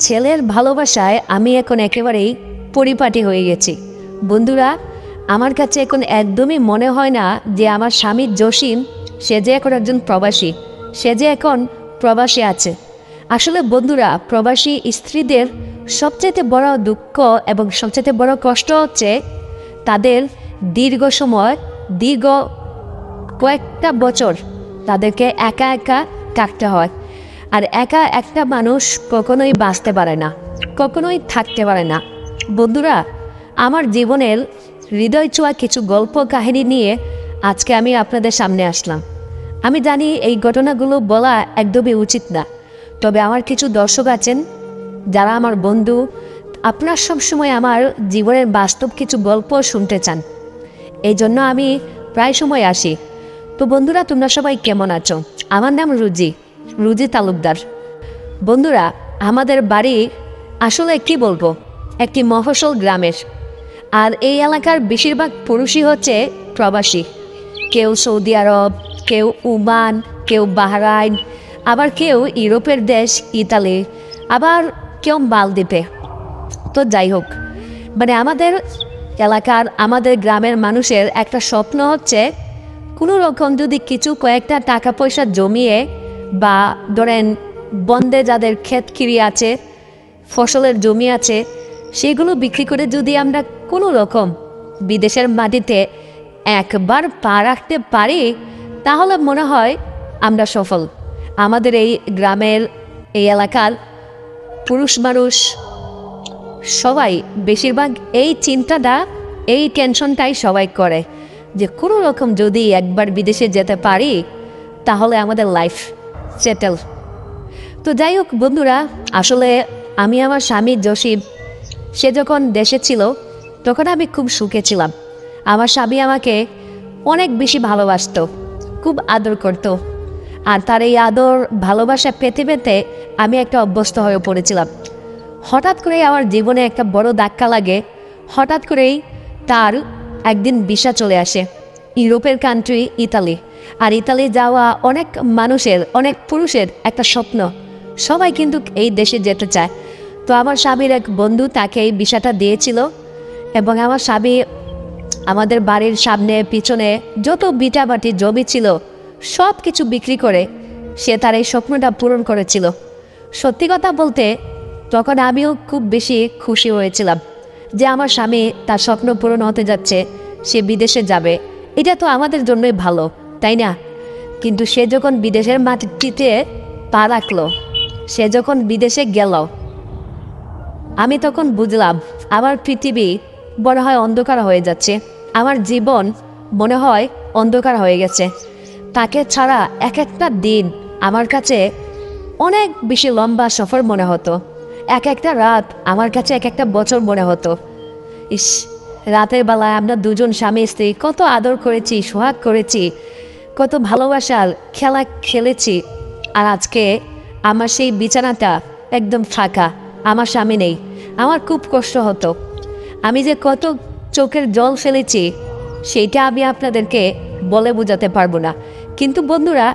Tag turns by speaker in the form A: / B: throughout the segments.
A: ছেলের ভালোবাসায় আমি এখন একেবারেই পরিপাটি হয়ে গেছি। বন্ধুরা, আমার কাছে এখন একদমই মনে হয় না যে আমার স্বামী জসিম, সে যে এখন একজন প্রবাসী, সে যে এখন প্রবাসী আছে। আসলে বন্ধুরা, প্রবাসী স্ত্রীদের সবচেয়ে বড় দুঃখ এবং সবচেয়ে বড় কষ্ট হচ্ছে তাদের দীর্ঘ সময়, দীর্ঘ কয়েকটা বছর তাদেরকে একা একা কাটতে হয়। আর একা একটা মানুষ কখনোই বাঁচতে পারে না, কখনোই থাকতে পারে না। বন্ধুরা, আমার জীবনের হৃদয় ছোঁয়া কিছু গল্প কাহিনী নিয়ে আজকে আমি আপনাদের সামনে আসলাম। আমি জানি এই ঘটনাগুলো বলা একদমই উচিত না, তবে আমার কিছু দর্শক আছেন, যারা আমার বন্ধু, আপনার সবসময় আমার জীবনের বাস্তব কিছু গল্প শুনতে চান। এই জন্য আমি প্রায় সময় আসি। তো বন্ধুরা, তোমরা সবাই কেমন আছো? আমার নাম রুজি। রুজি তালুকদার। বন্ধুরা, আমাদের বাড়ি আসলে কি বলব? একটি মফসল গ্রামের। আর এই এলাকার বেশিরভাগ পুরুষই হচ্ছে প্রবাসী। কেউ সৌদি আরব, কেউ উমান কেউ বাহরাইন, আবার কেউ ইউরোপের দেশ, ইতালি, আবার কেউ মালদ্বীপে। তো যাই হোক মানে আমাদের এলাকার, আমাদের গ্রামের মানুষের একটা স্বপ্ন হচ্ছে, কোনো রকম যদি কিছু কয়েকটা টাকা পয়সা জমিয়ে বা ধরেন বন্দে যাদের ক্ষেত কিরি আছে, ফসলের জমি আছে, সেগুলো বিক্রি করে যদি আমরা কোনো রকম বিদেশের মাটিতে একবার পা রাখতে পারি, তাহলে মনে হয় আমরা সফল। আমাদের এই গ্রামের, এই এলাকার পুরুষ মানুষ সবাই বেশিরভাগ এই চিন্তাটা, এই টেনশনটাই সবাই করে যে কোনো রকম যদি একবার বিদেশে যেতে পারি, তাহলে আমাদের লাইফ সেটেল তো যাই হোক বন্ধুরা, আসলে আমি আমার স্বামী জসিম সে যখন দেশে ছিল, তখন আমি খুব সুখে ছিলাম। আমার স্বামী আমাকে অনেক বেশি ভালোবাসতো, খুব আদর করতো। আর তার এই আদর, ভালোবাসা পেতে পেতে আমি একটা অভ্যস্ত হয়ে পড়েছিলাম। হঠাৎ করেই আমার জীবনে একটা বড় ধাক্কা লাগে। হঠাৎ করেই তার একদিন ভিসা চলে আসে, ইউরোপের কান্ট্রি ইতালি আর ইতালি যাওয়া অনেক মানুষের, অনেক পুরুষের একটা স্বপ্ন। সবাই কিন্তু এই দেশে যেতে চায়। তো আমার স্বামীর এক বন্ধু তাকে এই ভিসাটা দিয়েছিল এবং আমার স্বামী আমাদের বাড়ির সামনে, পিছনে যত বিটাবাটি জমি ছিল সব কিছু বিক্রি করে সে তার এই স্বপ্নটা পূরণ করেছিল। সত্যি কথা বলতে, তখন আমিও খুব বেশি খুশি হয়েছিলাম যে আমার স্বামী তার স্বপ্ন পূরণ হতে যাচ্ছে, সে বিদেশে যাবে। এটা তো আমাদের জন্যই ভালো। তাই না? কিন্তু সে যখন বিদেশের মাটিতে পা রাখল, সে যখন বিদেশে গেল, আমি তখন বুঝলাম, আমার পৃথিবী মনে হয় অন্ধকার হয়ে যাচ্ছে। আমার জীবন মনে হয় অন্ধকার হয়ে গেছে। তাকে ছাড়া এক একটা দিন আমার কাছে অনেক বেশি লম্বা সফর মনে হতো। এক একটা রাত আমার কাছে এক একটা বছর মনে হতো। ইস, রাতের বেলায় আমরা দুজন স্বামী স্ত্রী কত আদর করেছি, সোহাগ করেছি কত ভালোবাসার খেলা খেলেছি। আর আজকে আমার সেই বিছানাটা একদম ফাঁকা, আমার স্বামী নেই, আমার খুব কষ্ট হতো। আমি যে কত চোখের জল ফেলেছি, সেইটা আমি আপনাদেরকে বলে বোঝাতে পারব না। কিন্তু বন্ধুরা,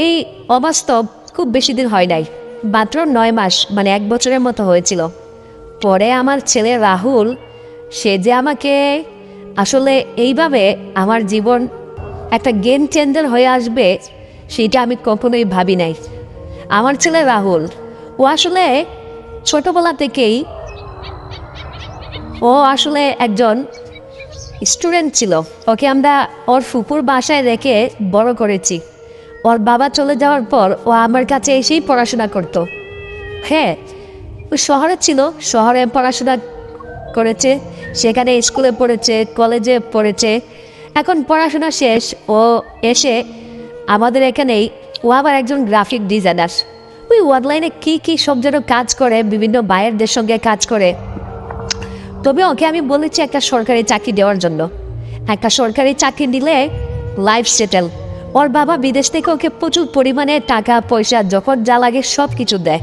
A: এই অবাস্তব খুব বেশি দিন হয় নাই, মাত্র নয় মাস মানে এক বছরের মতো হয়েছিল। পরে আমার ছেলে রাহুল, সে যে আমাকে আসলে এইভাবে আমার জীবন একটা গেম চেঞ্জার হয়ে আসবে, সেটা আমি কখনোই ভাবি নাই। আমার ছেলে রাহুল, ও আসলে ছোটোবেলা থেকেই, ও আসলে একজন স্টুডেন্ট ছিল। ওকে আমরা ওর ফুপুর বাসায় রেখে বড় করেছি। ওর বাবা চলে যাওয়ার পর ও আমার কাছে এসেই পড়াশোনা করতো। হ্যাঁ ও শহরে ছিল, শহরে পড়াশোনা করেছে, সেখানে স্কুলে পড়েছে, কলেজে পড়েছে এখন পড়াশোনা শেষ, ও এসে আমাদের এখানেই, ও আবার একজন গ্রাফিক ডিজাইনার ওই অনলাইনে কী কী সব যেন কাজ করে, বিভিন্ন বায়েরদের সঙ্গে কাজ করে। তবে ওকে আমি বলেছি একটা সরকারি চাকরি দেওয়ার জন্য। একটা সরকারি চাকরি নিলে লাইফ সেটেল ওর বাবা বিদেশ থেকে ওকে প্রচুর পরিমাণে টাকা, পয়সা, যখন যা লাগে সব কিছু দেয়।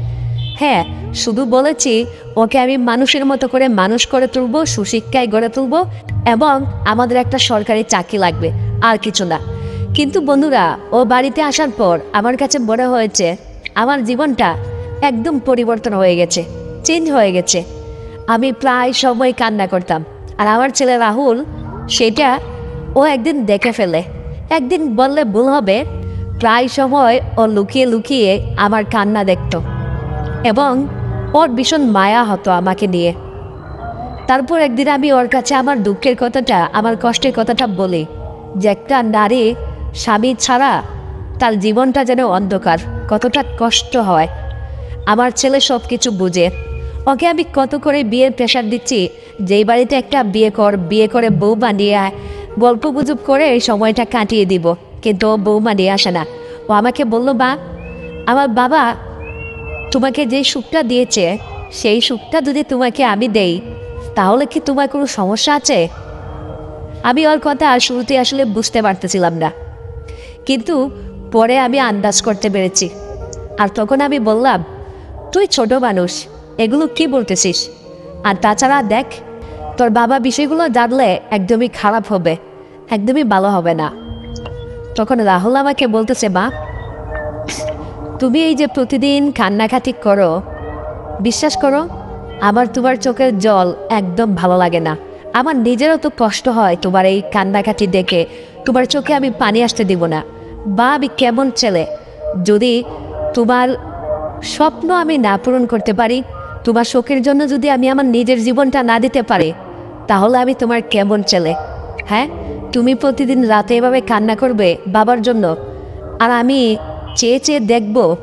A: হ্যাঁ শুধু বলেছি, ওকে আমি মানুষের মতো করে মানুষ করে তুলবো, সুশিক্ষায় গড়ে তুলবো, এবং আমাদের একটা সরকারি চাকরি লাগবে, আর কিছু না। কিন্তু বন্ধুরা, ও বাড়িতে আসার পর আমার কাছে মনে হয়েছে, আমার জীবনটা একদম পরিবর্তন হয়ে গেছে চেঞ্জ হয়ে গেছে। আমি প্রায় সময় কান্না করতাম, আর আমার ছেলে রাহুল, সেটা ও একদিন দেখে ফেলে। একদিন বললে ভুল হবে, প্রায় সময় ও লুকিয়ে লুকিয়ে আমার কান্না দেখতো। এবং ওর ভীষণ মায়া হতো আমাকে নিয়ে। তারপর একদিন আমি ওর কাছে আমার দুঃখের কথাটা, আমার কষ্টের কথাটা বলি যে একটা নারী স্বামী ছাড়া তার জীবনটা যেন অন্ধকার, কতটা কষ্ট হয়। আমার ছেলে সব কিছু বুঝে। ওকে আমি কত করে বিয়ের প্রেশার দিচ্ছি, যেই বাড়িতে একটা বিয়ে কর, বিয়ে করে বউ বানিয়ে গল্প গুজব করে এই সময়টা কাটিয়ে দিব, কিন্তু ও বউ বানিয়ে আসে না। ও আমাকে বলল বা আমার বাবা তোমাকে যে সুখটা দিয়েছে, সেই সুখটা যদি তোমাকে আমি দেই, তাহলে কি তোমার কোনো সমস্যা আছে? আমি ওর কথা আর শুরুতে আসলে বুঝতে পারতেছিলাম না। কিন্তু পরে আমি আন্দাজ করতে পেরেছি। আর তখন আমি বললাম, তুই ছোট মানুষ, এগুলো কি বলতেছিস? আর তাছাড়া দেখ, তোর বাবা বিষয়গুলো জানলে একদমই খারাপ হবে, একদমই ভালো হবে না। তখন রাহুল আমাকে বলতেছে, মা তুমি এই যে প্রতিদিন কান্নাকাটি করো, বিশ্বাস করো, আমার তোমার চোখের জল একদম ভালো লাগে না। আমার নিজেরও তো কষ্ট হয় তোমার এই কান্নাকাটি দেখে, তোমার চোখে আমি পানি আসতে দিব না। বা আমি কেমন ছেলে, যদি তোমার স্বপ্ন আমি না পূরণ করতে পারি, তোমার শোকের জন্য যদি আমি আমার নিজের জীবনটা না দিতে পারি, তাহলে আমি তোমার কেমন ছেলে? হ্যাঁ? তুমি প্রতিদিন রাতে এভাবে কান্না করবে বাবার জন্য, আর আমি চেয়ে চেয়ে দেখব,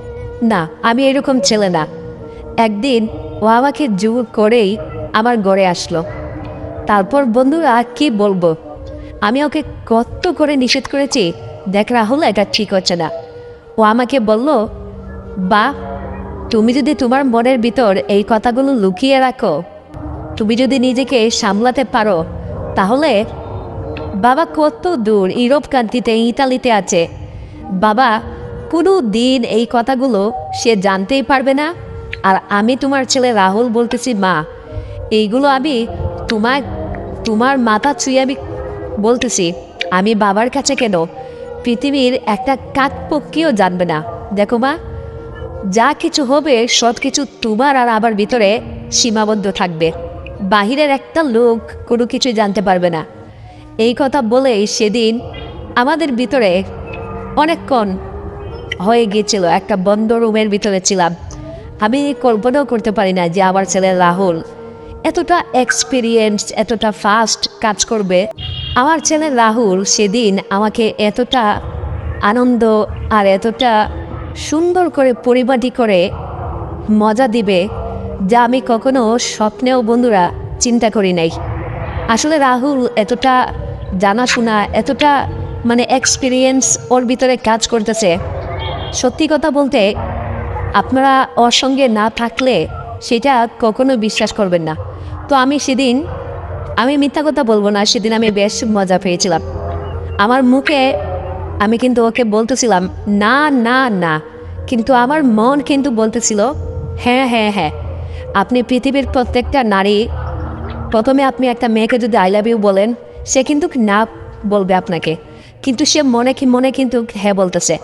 A: না, আমি এরকম ছেলে না। একদিন ও আমাকে জোর করেই আমার গড়ে আসলো। তারপর, বন্ধুরা, কি বলব? আমি ওকে কত করে নিষেধ করেছি, দেখ রাহুল, এটা ঠিক হচ্ছে না। ও আমাকে বলল, বা, তুমি যদি তোমার মনের ভিতর এই কথাগুলো লুকিয়ে রাখো, তুমি যদি নিজেকে সামলাতে পারো, তাহলে বাবা কত দূর, ইউরোপ কান্ট্রিতে ইতালিতে আছে। বাবা কোনো দিন এই কথাগুলো সে জানতেই পারবে না। আর আমি তোমার ছেলে রাহুল বলতেছি, মা, এইগুলো আমি তোমার তোমার মাথা ছুঁয়ে আমি বলতেছি, আমি বাবার কাছে কেন? পৃথিবীর একটা কাক পক্ষীও জানবে না। দেখো মা, যা কিছু হবে সব কিছু তোমার আর আমার ভিতরে সীমাবদ্ধ থাকবে। বাহিরের একটা লোক কোনো কিছুই জানতে পারবে না। এই কথা বলেই সেদিন আমাদের ভিতরে অনেকক্ষণ হয়ে গিয়েছিল, একটা বন্ধ রুমের ভিতরে ছিলাম। আমি কল্পনাও করতে পারি না যে আমার ছেলে রাহুল এতটা এক্সপিরিয়েন্স এতটা ফাস্ট কাজ করবে। আমার ছেলে রাহুল সেদিন আমাকে এতটা আনন্দ আর এতটা সুন্দর করে পরিপাটি করে মজা দিবে যা আমি কখনো স্বপ্নেও বন্ধুরা চিন্তা করি নাই। আসলে রাহুল এতটা জানাশোনা, এতটা মানে এক্সপিরিয়েন্স ওর ভিতরে কাজ করতেছে। সত্যি কথা বলতে, আপনারা ওর সঙ্গে না থাকলে সেটা কখনো বিশ্বাস করবেন না। তো আমি সেদিন, আমি মিথ্যা কথা বলব না, সেদিন আমি বেশ মজা পেয়েছিলাম। আমার মুখে আমি কিন্তু ওকে বলতেছিলাম, না না না। কিন্তু আমার মন কিন্তু বলতেছিল হ্যাঁ হ্যাঁ হ্যাঁ। আপনি পৃথিবীর প্রত্যেকটা নারী, প্রথমে আপনি একটা মেয়েকে যদি আই লাভ ইউ বলেন, সে কিন্তু না বলবে আপনাকে। কিন্তু সে মনে কি মনে কিন্তু হ্যাঁ বলতেছে।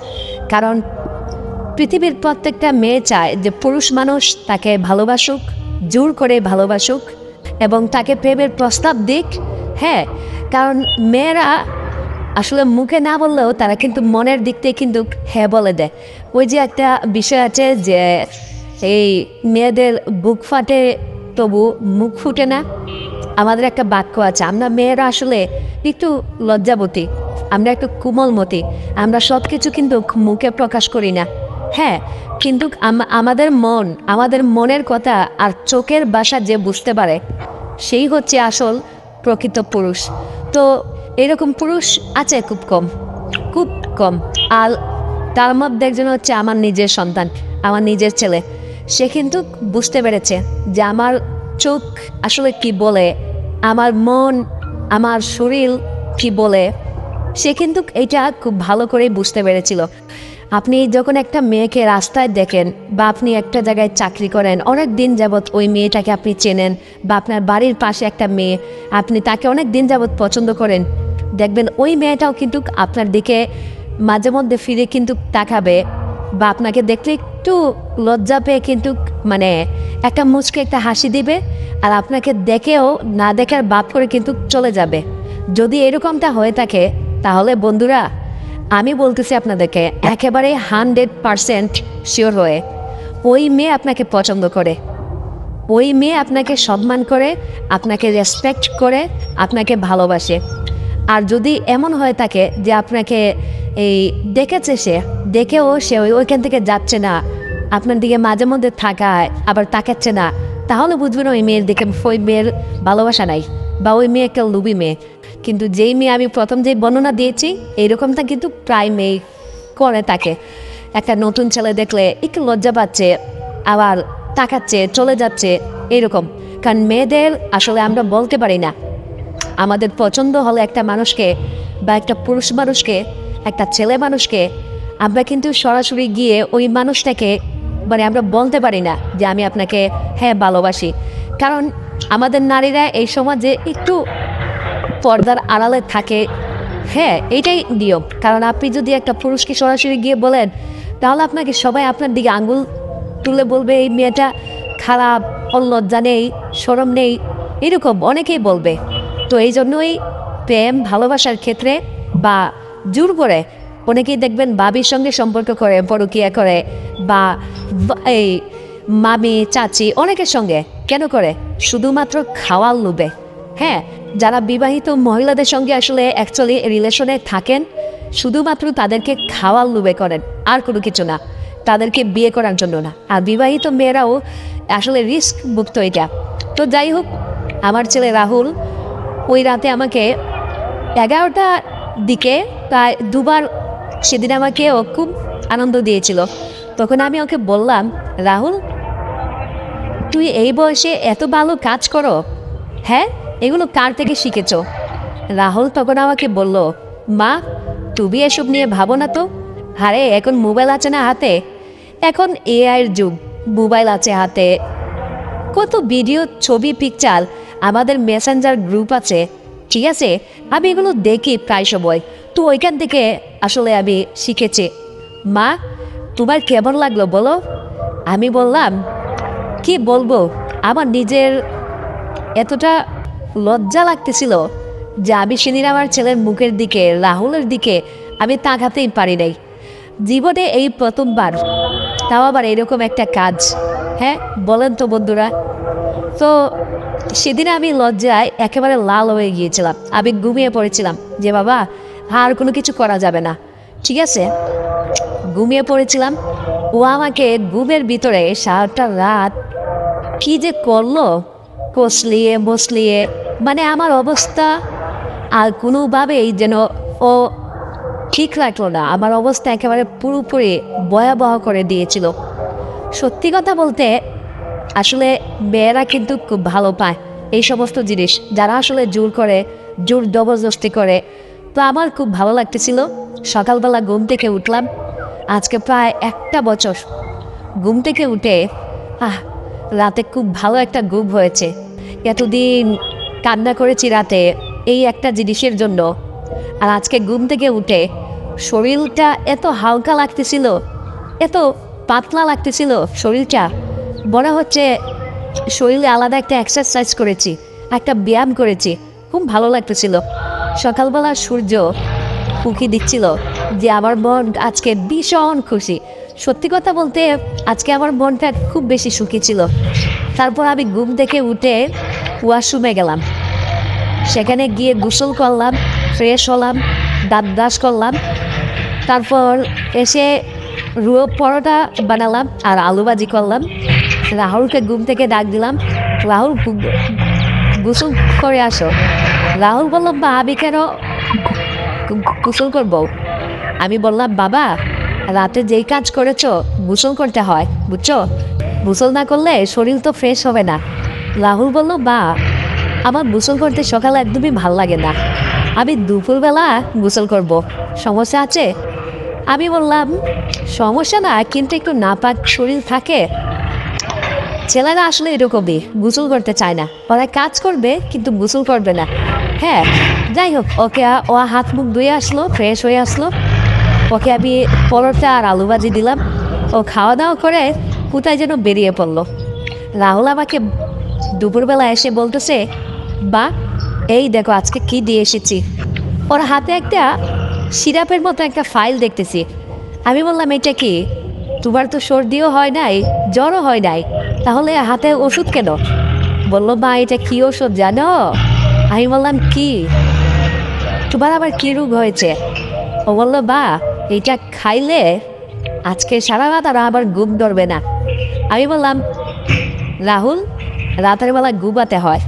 A: কারণ পৃথিবীর প্রত্যেকটা মেয়ে চায় যে পুরুষ মানুষ তাকে ভালোবাসুক, জোর করে ভালোবাসুক এবং তাকে প্রেমের প্রস্তাব দিক। হ্যাঁ কারণ মেয়েরা আসলে মুখে না বললেও তারা কিন্তু মনের দিক থেকে কিন্তু হ্যাঁ বলে দেয়। ওই যে একটা বিষয় আছে যে এই মেয়েদের বুক ফাটে তবু মুখ ফুটে না। আমাদের একটা বাক্য আছে, আমরা মেয়েরা আসলে একটু লজ্জাবতী। আমরা একটু কোমলমতি আমরা সব কিছু কিন্তু মুখে প্রকাশ করি না। হ্যাঁ কিন্তু আমাদের মন, আমাদের মনের কথা আর চোখের বাসা যে বুঝতে পারে, সেই হচ্ছে আসল প্রকৃত পুরুষ। তো এরকম পুরুষ আছে খুব কম খুব কম। আর তার মধ্যে একজন হচ্ছে আমার নিজের সন্তান, আমার নিজের ছেলে। সে কিন্তু বুঝতে পেরেছে যে আমার চোখ আসলে কি বলে, আমার মন, আমার শরীর কি বলে। সে কিন্তু এটা খুব ভালো করেই বুঝতে পেরেছিল। আপনি যখন একটা মেয়েকে রাস্তায় দেখেন বা আপনি একটা জায়গায় চাকরি করেন, অনেক দিন যাবৎ ওই মেয়েটাকে আপনি চেনেন বা আপনার বাড়ির পাশে একটা মেয়ে, আপনি তাকে অনেক দিন যাবৎ পছন্দ করেন, দেখবেন ওই মেয়েটাও কিন্তু আপনার দিকে মাঝে মধ্যে ফিরে কিন্তু তাকাবে বা আপনাকে দেখলে একটু লজ্জা পেয়ে কিন্তু মানে একটা মুচকে একটা হাসি দিবে আর আপনাকে দেখেও না দেখার বাপ করে কিন্তু চলে যাবে। যদি এরকমটা হয়ে থাকে তাহলে বন্ধুরা, আমি বলতেছি আপনাদেরকে একেবারে হান্ড্রেড পারসেন্ট শিওর হয়ে, ওই মেয়ে আপনাকে পছন্দ করে। ওই মেয়ে আপনাকে সম্মান করে, আপনাকে রেসপেক্ট করে, আপনাকে ভালোবাসে। আর যদি এমন হয়ে থাকে যে আপনাকে এই দেখেছে সে দেখেও সে ওই ওইখান থেকে যাচ্ছে না, আপনার দিকে মাঝে মধ্যে থাকায়, আবার তাকাচ্ছে না, তাহলে বুঝবেন ওই মেয়ের দিকে ওই মেয়ের ভালোবাসা নাই, বা ওই মেয়ে একটা লুবি মেয়ে। কিন্তু যেই মেয়ে আমি প্রথম যে বর্ণনা দিয়েছি, এইরকমটা কিন্তু প্রায় মেয়ে করে থাকে। একটা নতুন ছেলে দেখলে একটু লজ্জা পাচ্ছে, আবার তাকাচ্ছে, চলে যাচ্ছে এরকম কারণ মেয়েদের আসলে আমরা বলতে পারি না। আমাদের পছন্দ হলে একটা মানুষকে বা একটা পুরুষ মানুষকে, একটা ছেলে মানুষকে, আমরা কিন্তু সরাসরি গিয়ে ওই মানুষটাকে মানে আমরা বলতে পারি না যে আমি আপনাকে হ্যাঁ ভালোবাসি। কারণ আমাদের নারীরা এই সমাজে একটু পর্দার আড়ালে থাকে। হ্যাঁ এটাই নিয়ম। কারণ আপনি যদি একটা পুরুষকে সরাসরি গিয়ে বলেন, তাহলে আপনাকে সবাই আপনার দিকে আঙ্গুল তুলে বলবে, এই মেয়েটা খারাপ, ওর লজ্জা নেই, সরম নেই। এরকম অনেকেই বলবে। তো এই জন্যই প্রেম ভালোবাসার ক্ষেত্রে বা জোর করে অনেকেই দেখবেন বাবির সঙ্গে সম্পর্ক করে, পরকিয়া করে বা বা- এই মামি, চাচি অনেকের সঙ্গে। কেন করে? শুধুমাত্র খাওয়ার লোভে। হ্যাঁ যারা বিবাহিত মহিলাদের সঙ্গে আসলে অ্যাকচুয়ালি রিলেশনে থাকেন, শুধুমাত্র তাদেরকে খাওয়ার লোভে করেন, আর কোনো কিছু না। তাদেরকে বিয়ে করার জন্য না। আর বিবাহিত মেয়েরাও আসলে রিস্ক মুক্ত এটা। তো যাই হোক, আমার ছেলে রাহুল, ওই রাতে আমাকে এগারোটা দিকে প্রায় দুবার সেদিন আমাকে ও খুব আনন্দ দিয়েছিল। তখন আমি ওকে বললাম, রাহুল, তুই এই বয়সে এত ভালো কাজ করো হ্যাঁ? এগুলো কার থেকে শিখেছ? রাহুল তখন আমাকে বলল, মা, তুমি এসব নিয়ে ভাবো না তো? আরে, এখন মোবাইল আছে না হাতে? এখন এআইয়ের যুগ, মোবাইল আছে হাতে। কত ভিডিও, ছবি, পিকচার, আমাদের মেসেঞ্জার গ্রুপ আছে, ঠিক আছে? আমি এগুলো দেখি প্রায় সময় তো ওইখান থেকে আসলে আমি শিখেছি। মা, তোমার কেমন লাগল বলো? আমি বললাম, কি বলব? আমার নিজের এতটা লজ্জা লাগতেছিল যে আমি সেদিন আমার ছেলের মুখের দিকে, রাহুলের দিকে আমি তাকাতেই পারি নাই। জীবনে এই প্রথমবার তাও আবার এরকম একটা কাজ হ্যাঁ? বলেন তো বন্ধুরা। তো সেদিন আমি লজ্জায় একেবারে লাল হয়ে গিয়েছিলাম, আমি ঘুমিয়ে পড়েছিলাম যে বাবা, আর কোনো কিছু করা যাবে না, ঠিক আছে? ঘুমিয়ে পড়েছিলাম, ও আমাকে ঘুমের ভিতরে সারাটা রাত কি যে করল কষলিয়ে, বসলিয়ে মানে আমার অবস্থা আর কোনোভাবেই যেন ও ঠিক রাখল না। আমার অবস্থা একেবারে পুরোপুরি ভয়াবহ করে দিয়েছিল। সত্যি কথা বলতে আসলে মেয়েরা কিন্তু খুব ভালো পায় এই সমস্ত জিনিস। যারা আসলে জোর করে, জোর জবরদস্তি করে। তো আমার খুব ভালো লাগতেছিল। সকালবেলা ঘুম থেকে উঠলাম। আজকে প্রায় একটা বছর। ঘুম থেকে উঠে, আহ, রাতে খুব ভালো একটা ঘুম হয়েছে। এতদিন কান্না করেছি রাতে এই একটা জিনিসের জন্য। আর আজকে ঘুম থেকে উঠে শরীরটা এত হালকা লাগতেছিল, এত পাতলা লাগতেছিল শরীরটা। মনে হচ্ছে শরীরে আলাদা একটা এক্সারসাইজ করেছি, একটা ব্যায়াম করেছি, খুব ভালো লাগতেছিল। সকালবেলা সূর্য ফুকি দিচ্ছিল যে আমার মন আজকে ভীষণ খুশি। সত্যি কথা বলতে, আজকে আমার মনটা খুব বেশি সুখী ছিল। তারপর আমি ঘুম থেকে উঠে ওয়াশরুমে গেলাম। সেখানে গিয়ে গোসল করলাম, ফ্রেশ হলাম, দাঁত ব্রাশ করলাম। তারপর এসে রুয়ো পরোটা বানালাম আর আলু ভাজি করলাম। রাহুলকে ঘুম থেকে ডাক দিলাম, রাহুল গোসল করে আসো। রাহুল বলল বা আমি কেন গোসল করব? আমি বললাম, বাবা রাতে যেই কাজ করেছ, গোসল করতে হয়, বুঝছ? গোসল না করলে শরীর তো ফ্রেশ হবে না। রাহুল বলল, বা, আমার গোসল করতে সকালে একদমই ভালো লাগে না। আমি দুপুরবেলা গোসল করব। সমস্যা আছে? আমি বললাম, সমস্যা না, কিন্তু একটু নাপাক শরীর থাকে। ছেলেরা আসলে এরকমই, গোসল করতে চায় না। ওরা কাজ করবে, কিন্তু গোসল করবে না। হ্যাঁ যাই হোক, ওকে ও হাত মুখ ধুয়ে আসলো ফ্রেশ হয়ে আসলো। ওকে আমি পরোটা আর আলু ভাজি দিলাম। ও খাওয়া দাওয়া করে কোথায় যেন বেরিয়ে পড়ল। রাহুল আমাকে দুপুরবেলা এসে বলতেছে, বা, এই দেখো আজকে কি দিয়ে এসেছি? ওর হাতে একটা সিরাপের মতো একটা ফাইল দেখতেছি। আমি বললাম, এটা কি? তোমার তো সর্দিও হয় নাই, জ্বরও হয় নাই, তাহলে হাতে ওষুধ কেন? বলল বা এটা কি ওষুধ জানো? আমি বললাম, কি? তোমার আবার কী রোগ হয়েছে? ও বলল, বা এটা খাইলে আজকে সারা রাত আর আবার ঘুম ধরবে না। আমি বললাম, রাহুল, রাতের বেলা ঘুমাতে হয়।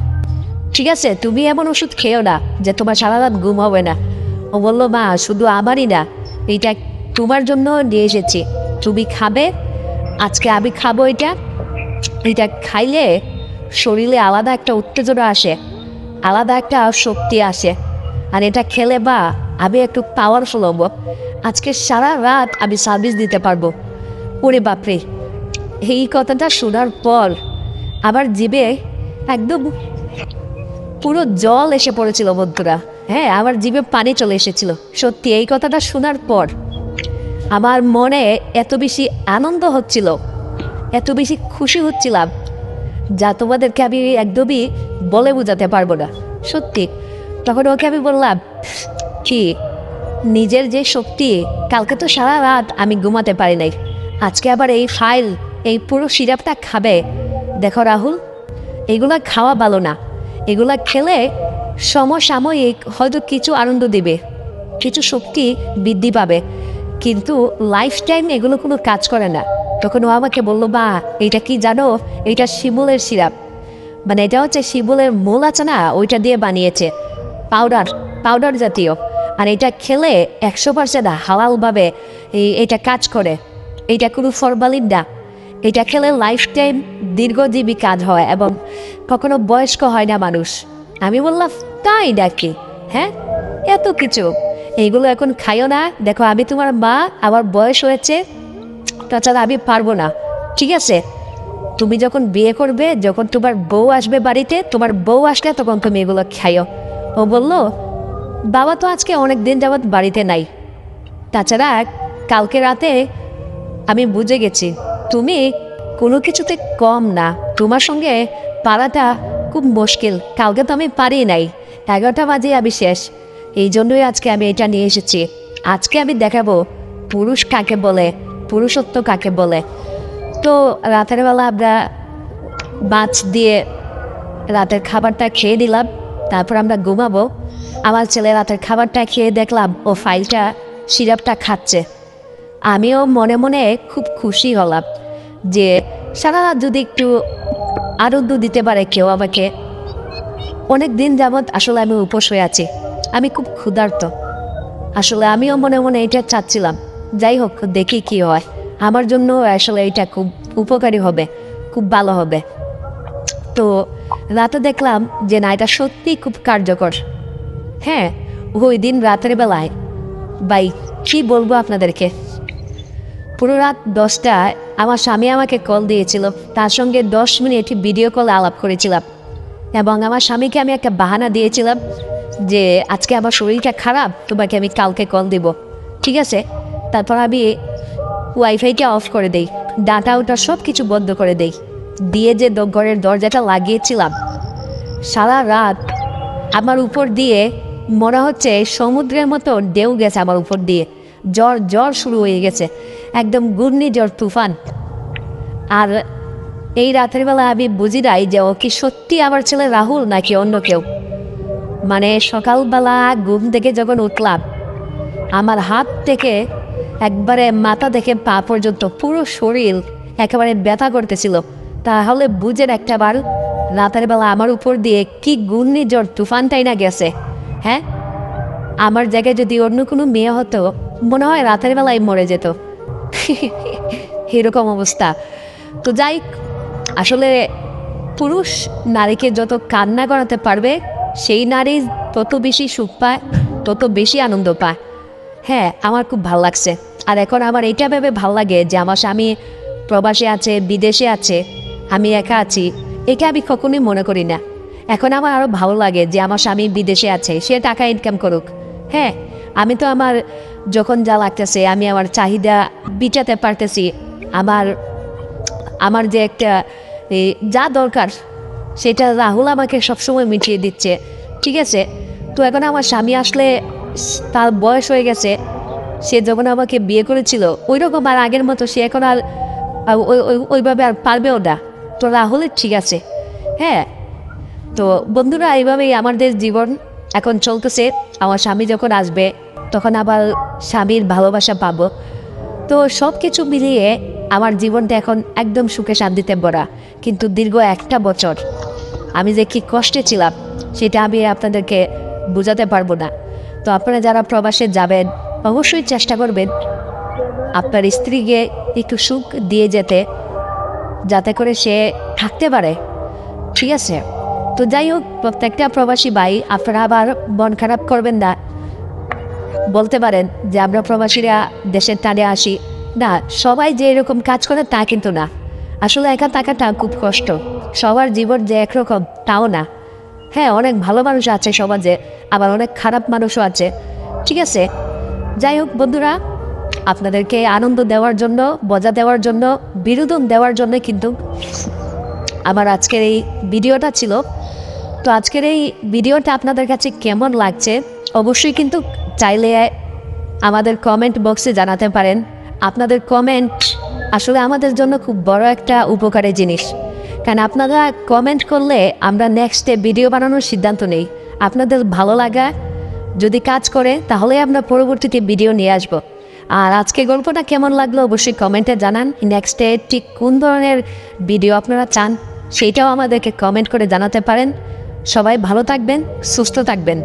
A: ঠিক আছে, তুমি এমন ওষুধ খেও না যে তোমার সারা রাত ঘুম হবে না। ও বলল, মা, শুধু আমারই না, এইটা তোমার জন্য নিয়ে এসেছি। তুমি খাবে, আজকে আমি খাব এটা। এটা খাইলে শরীরে আলাদা একটা উত্তেজনা আসে, আলাদা একটা শক্তি আসে। আর এটা খেলে বা আমি একটু পাওয়ারফুল হব আজকে সারা রাত আমি সার্ভিস দিতে পারব। ওরে বাপরে, এই কথাটা শোনার পর আবার জিবে একদম পুরো জল এসে পড়েছিল বন্ধুরা। হ্যাঁ আমার জিভে পানি চলে এসেছিল। সত্যি, এই কথাটা শোনার পর আমার মনে এত বেশি আনন্দ হচ্ছিল, এত বেশি খুশি হচ্ছিলাম যা তোমাদেরকে আমি একদমই বলে বোঝাতে পারব না। সত্যি, তখন ওকে আমি বললাম কি? নিজের যে শক্তি, কালকে তো সারা রাত আমি ঘুমাতে পারি নাই। আজকে আবার এই ফাইল, এই পুরো সিরাপটা খাবে। দেখো রাহুল, এগুলা খাওয়া ভালো না। এগুলা খেলে সমসাময়িক হয়তো কিছু আনন্দ দেবে, কিছু শক্তি বৃদ্ধি পাবে। কিন্তু লাইফ টাইম এগুলো কোনো কাজ করে না। তখন ও আমাকে বলল বা এটা কি জানো? এটা শিমুলের সিরাপ। মানে এটা হচ্ছে শিমুলের মূল আছে না, ওইটা দিয়ে বানিয়েছে। পাউডার পাউডার জাতীয়। আর এটা খেলে একশো পার্সেন্ট হালালভাবে এটা কাজ করে। এটা কোনো ফরমালিন না। এটা খেলে লাইফ টাইম দীর্ঘজীবী কাজ হয় এবং কখনো বয়স্ক হয় না মানুষ। আমি বললাম, তাই ডাকি হ্যাঁ? এত কিছু। এইগুলো এখন খাইও না। দেখো, আমি তোমার মা, আমার বয়স হয়েছে। তাছাড়া আমি পারব না। ঠিক আছে? তুমি যখন বিয়ে করবে, যখন তোমার বউ আসবে বাড়িতে, তোমার বউ আসলে তখন তুমি এগুলো খাইও। ও বলল বাবা তো আজকে অনেক দিন যাবৎ বাড়িতে নাই। তাছাড়া কালকে রাতে আমি বুঝে গেছি, তুমি কোনো কিছুতে কম না। তোমার সঙ্গে পারাটা খুব মুশকিল। কালকে তো আমি পারি নাই। এগারোটা বাজে আমি শেষ। এই জন্যই আজকে আমি এটা নিয়ে এসেছি। আজকে আমি দেখাবো পুরুষ কাকে বলে, পুরুষত্ব কাকে বলে। তো রাতের বেলা আমরা মাছ দিয়ে রাতের খাবারটা খেয়ে দিলাম তারপর আমরা ঘুমাবো। আমার ছেলে রাতের খাবারটা খেয়ে দেখলাম, ও ফাইলটা সিরাপটা খাচ্ছে। আমিও মনে মনে খুব খুশি হলাম যে সারা যদি একটু আনন্দ দিতে পারে কেউ আমাকে। অনেক দিন যাবৎ আসলে আমি উপোস হয়ে আছি। আমি খুব ক্ষুধার্ত। আসলে আমিও মনে মনে এটা চাচ্ছিলাম। যাই হোক, দেখি কি হয়। আমার জন্য আসলে এটা খুব উপকারী হবে, খুব ভালো হবে। তো রাতে দেখলাম যে না এটা সত্যিই খুব কার্যকর। হ্যাঁ ওই দিন রাতের বেলায়। বাই, কি বলব আপনাদেরকে? পুরো রাত দশটায় আমার স্বামী আমাকে কল দিয়েছিল, তার সঙ্গে দশ মিনিট ভিডিও কল আলাপ করেছিলাম। এবং আমার স্বামীকে আমি একটা বাহানা দিয়েছিলাম যে, আজকে আমার শরীরটা খারাপ, তোমাকে আমি কালকে কল দিব। ঠিক আছে? তারপর আমি ওয়াইফাইটা অফ করে দেই ডাটা ওটা সব কিছু বন্ধ করে দেই। দিয়ে যে ঘরের দরজাটা লাগিয়েছিলাম। সারা রাত আমার উপর দিয়ে, মনে হচ্ছে সমুদ্রের মতো ঢেউ গেছে আমার উপর দিয়ে। জ্বর জ্বর শুরু হয়ে গেছে, একদম ঘূর্ণিঝড় তুফান। আর এই রাতের বেলা আমি বুঝি নাই যে ও কি সত্যি আমার ছেলে রাহুল নাকি অন্য কেউ। মানে সকালবেলা ঘুম থেকে যখন উঠলাম, আমার হাত থেকে একবারে মাথা থেকে পা পর্যন্ত পুরো শরীর একেবারে ব্যথা করতেছিল। তাহলে বুঝেন একটা বার, রাতের বেলা আমার উপর দিয়ে কি ঘূর্ণিঝড় তুফানটাই না গেছে হ্যাঁ? আমার জায়গায় যদি অন্য কোনো মেয়ে হতো, মনে হয় রাতের বেলায় মরে যেত। এরকম অবস্থা। তো যাই, আসলে পুরুষ নারীকে যত কান্না করাতে পারবে, সেই নারী তত বেশি সুখ পায়, তত বেশি আনন্দ পায়। হ্যাঁ আমার খুব ভালো লাগছে। আর এখন আমার এটা ভেবে ভালো লাগে যে আমার স্বামী প্রবাসে আছে, বিদেশে আছে আমি একা আছি। একে আমি কখনোই মনে করি না। এখন আমার আরও ভালো লাগে যে আমার স্বামী বিদেশে আছে, সে টাকা ইনকাম করুক। হ্যাঁ আমি তো আমার যখন যা লাগতেছে, আমি আমার চাহিদা বিচাতে পারতেছি। আমার আমার যে একটা যা দরকার, সেটা রাহুল আমাকে সবসময় মিটিয়ে দিচ্ছে। ঠিক আছে? তো এখন আমার স্বামী আসলে তার বয়স হয়ে গেছে। সে যখন আমাকে বিয়ে করেছিল ওই রকম আর আগের মতো সে এখন আর আর ওই- ওই- ওইভাবে আর পারবেও না। তো রাহুলের ঠিক আছে। হ্যাঁ তো বন্ধুরা, এইভাবেই আমাদের জীবন এখন চলতেছে। আমার স্বামী যখন আসবে, তখন আবার স্বামীর ভালোবাসা পাবো। তো সব কিছু মিলিয়ে আমার জীবনটা এখন একদম সুখে শান্তিতে ভরা। কিন্তু দীর্ঘ একটা বছর আমি যে কি কষ্টে ছিলাম, সেটা আমি আপনাদেরকে বোঝাতে পারব না। তো আপনারা যারা প্রবাসে যাবেন, অবশ্যই চেষ্টা করবেন আপনার স্ত্রীকে একটু সুখ দিয়ে যেতে। যাতে করে সে থাকতে পারে। ঠিক আছে? তো যাই হোক, প্রত্যেকটা প্রবাসী ভাই, আপনারা আবার মন খারাপ করবেন না। বলতে পারেন যে আমরা প্রবাসীরা দেশের টানে আসি। না, সবাই যে এরকম কাজ করে তা কিন্তু না। আসলে একা থাকাটা খুব কষ্ট। সবার জীবন যে একরকম, তাও না। হ্যাঁ অনেক ভালো মানুষ আছে সমাজে, আবার অনেক খারাপ মানুষও আছে। ঠিক আছে? যাই হোক, বন্ধুরা আপনাদেরকে আনন্দ দেওয়ার জন্য, মজা দেওয়ার জন্য, বিনোদন দেওয়ার জন্য কিন্তু আমার আজকের এই ভিডিওটা ছিল। তো আজকের এই ভিডিওটা আপনাদের কাছে কেমন লাগছে? অবশ্যই কিন্তু চাইলে আমাদের কমেন্ট বক্সে জানাতে পারেন। আপনাদের কমেন্ট আসলে আমাদের জন্য খুব বড় একটা উপকারী জিনিস। কারণ আপনারা কমেন্ট করলে আমরা নেক্সটে ভিডিও বানানোর সিদ্ধান্ত নেই। আপনাদের ভালো লাগা যদি কাজ করে, তাহলে আমরা পরবর্তীতে ভিডিও নিয়ে আসব। আর আজকে গল্পটা কেমন লাগল অবশ্যই কমেন্টে জানান। নেক্সটে ঠিক কোন ধরনের ভিডিও আপনারা চান সেইটাও আমাদেরকে কমেন্ট করে জানাতে পারেন। সবাই ভালো থাকবেন, সুস্থ থাকবেন।